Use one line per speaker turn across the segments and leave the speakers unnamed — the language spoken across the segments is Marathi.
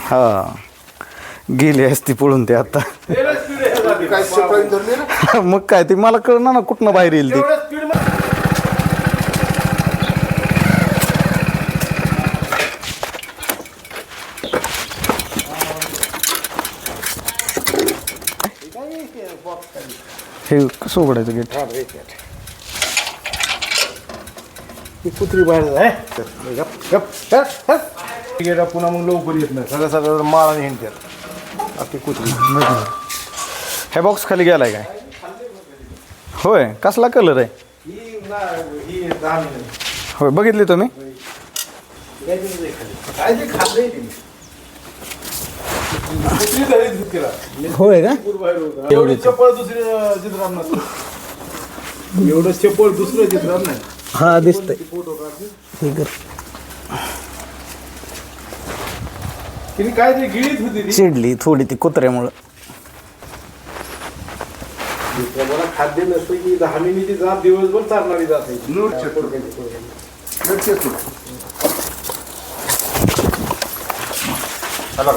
हा गेली असती पळून ते आता. मग काय ते मला कळणार ना कुठनं बाहेर येईल ते. हे कसं उघडायचं गेट
ही कुत्री बाहेर आहे. गप गप गप, गप. गेला पुन्हा मग लवकर येत नाही. सगळं सगळं माळाने हिंडतात आपली कुत्री.
हे बॉक्स खाली गेलाय काय? होय कसला कलर आहे?
ही ही
होय बघितली तुम्ही?
ते
होय का?
एवढी चप्पल दुसरी चित्रात नसतं एवढं चप्पल दुसरं चित्रात नाही
हा दिसतंय.
फोटो काढते तिने काहीतरी गिळीत होती ती?
चिडली थोडी ती कुत्र्यामुळं.
मला खाद्य नसतं की दहा मिनिटची जात दिवसभर चालणारी जात आहे.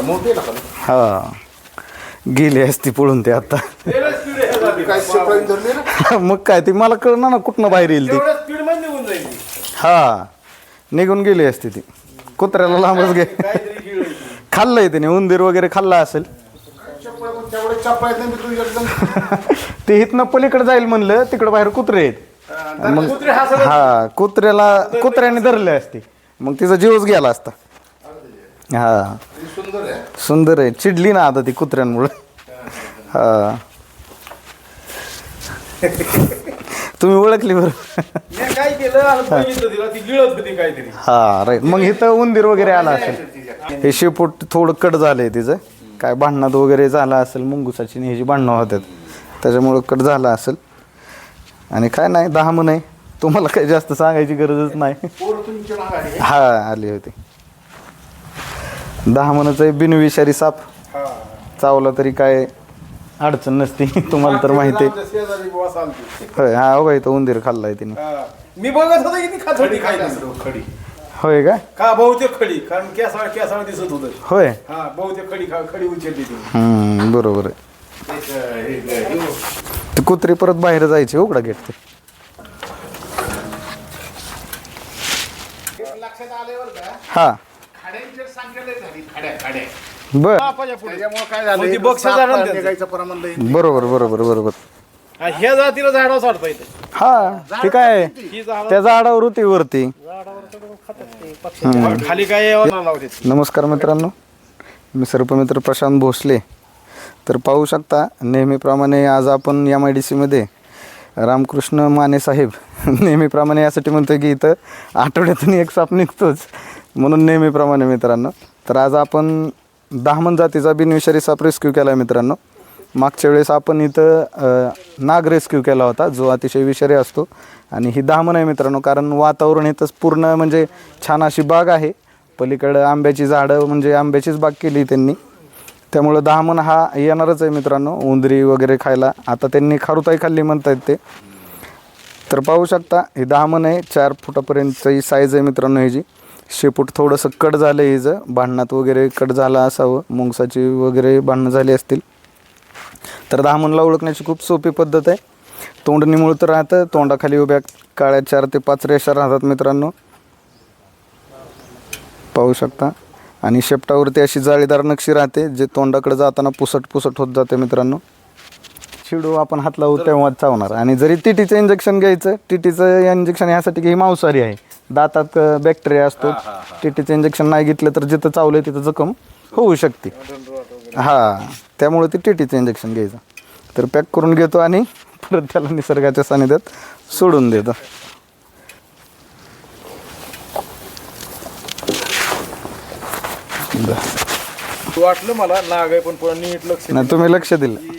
मोठे
हा. गेली असती पळून ते आता.
काय सेपरेट धरले ना?
मग काय ते मला कळणार ना कुठनं बाहेर येईल ते
तेवढ्या स्पीडमध्ये निघून जाईल ती.
हा. निघून गेली असती ती. कुत्र्याला लांबच गे खाल्लंय त्याने उंदीर वगैरे खाल्ला असेल.
तू
इथनं पलीकडे जाईल म्हणलं तिकडे बाहेर कुत्रे आहेत.
मग कुत्रे हा
हा कुत्र्याला कुत्र्याने धरले असते. मग तिचा जीवच गेला असता. हा.
सुंदर आहे.
चिडली ना आता ती कुत्र्यांमुळे. हा. तुम्ही ओळखली बरोबर
मी काय केलं आणि बघितलं तिला ती गिळत होती काहीतरी.
हा राईट मग इथं उंदीर वगैरे आला असेल. हे शेपूट थोडं कट झालंय तिचं. काय भांडणात वगैरे झालं असेल मुंगुसाची ह्याची भांडणं होतात त्याच्यामुळं कट झाला असेल. आणि काय नाही दहा मन आहे. तुम्हाला काही जास्त सांगायची गरजच नाही. हा आली होती. दहा मनाचं आहे बिनविषारी साप. चावला तरी काय अडचण नसती. तुम्हाला तर माहिती आहे. होय हा हो इथं उंदीर खाल्लाय तिने.
हा. मी बघत होतो की ती खातोडी खायला खडी.
होय का?
का बहुतेक खडी. कारण केसाळ केसाळ दिसत होत.
होय.
हा बहुतेक खडी खा- खडी उचलली ती
हम्म बरोबर आहे.
एक, हे, हे, हे.
ते कुत्री परत बाहेर जायचे उघडा गेट ते
लक्षात का?
हा.
खाड्यांची लय झाली. खाड्या खाड्या.
बर.
त्याच्यामुळे काय
मग ती
झालं
बक्षीस झालं ना त्यांचं.
निघायचं प्रमाण लय
बरोबर बरोबर बरोबर.
ह्या जातीला झाडावर चढता येते
हा ते. काय
ही झाड
त्या झाडावर होती वरती.
खाली काय लावते
नमस्कार मित्रांनो. मी सर्पमित्र प्रशांत भोसले. तर पाहू शकता नेहमीप्रमाणे आज आपण एम आय डी सीमध्ये रामकृष्ण माने साहेब. नेहमीप्रमाणे यासाठी म्हणतो की इथं आठवड्यातून एक साप निघतोच. म्हणून नेहमीप्रमाणे मित्रांनो. तर आज आपण दहामन जातीचा बिनविषारी साप रेस्क्यू केला आहे मित्रांनो. मागच्या वेळेस आपण इथं नाग रेस्क्यू केला होता जो अतिशय विषारी असतो. आणि ही दहामन आहे मित्रांनो कारण वातावरण इथंच पूर्ण म्हणजे छान अशी बाग आहे. पलीकडं आंब्याची झाडं म्हणजे आंब्याचीच बाग केली त्यांनी. त्यामुळं दहामन हा येणारच आहे मित्रांनो उंदरी वगैरे खायला. आता त्यांनी खारुताई खाल्ली म्हणतायत ते. तर पाहू शकता ही दहामन आहे चार फुटापर्यंतची साईज आहे मित्रांनो ह्याची. शेपूट थोडंसं कट झालं आहे हिचं भांडणात वगैरे कट झालं असावं मुंगसाची वगैरे भांडणं झाली असतील. तर दामनला ओळखण्याची खूप सोपी पद्धत आहे. तोंड निमुळतं राहतं तोंडाखाली उभ्या काळ्या चार ते पाच रेषा राहतात मित्रांनो. पाहू शकता. आणि शेपटावरती अशी जाळीदार नक्षी राहते जे तोंडाकडे जाताना पुसट पुसट होत जाते मित्रांनो. चिडू आपण हात लावू तेव्हा चावणार. आणि जरी टीटीचं इंजेक्शन घ्यायचं टीटीचं इंजेक्शन यासाठी की ही मांसाहारी आहे. दातात बॅक्टेरिया असतो. टीटीचं इंजेक्शन नाही घेतलं तर जिथं चावलं तिथं जखम होऊ शकते. हां त्यामुळे ते टीटीचं इंजेक्शन घ्यायचं. तर पॅक करून घेतो आणि परत त्याला निसर्गाच्या सानिध्यात सोडून देतो.
वाटलं मला नाग आहे पण नीट लक्ष
नाही तुम्ही लक्ष दिलं.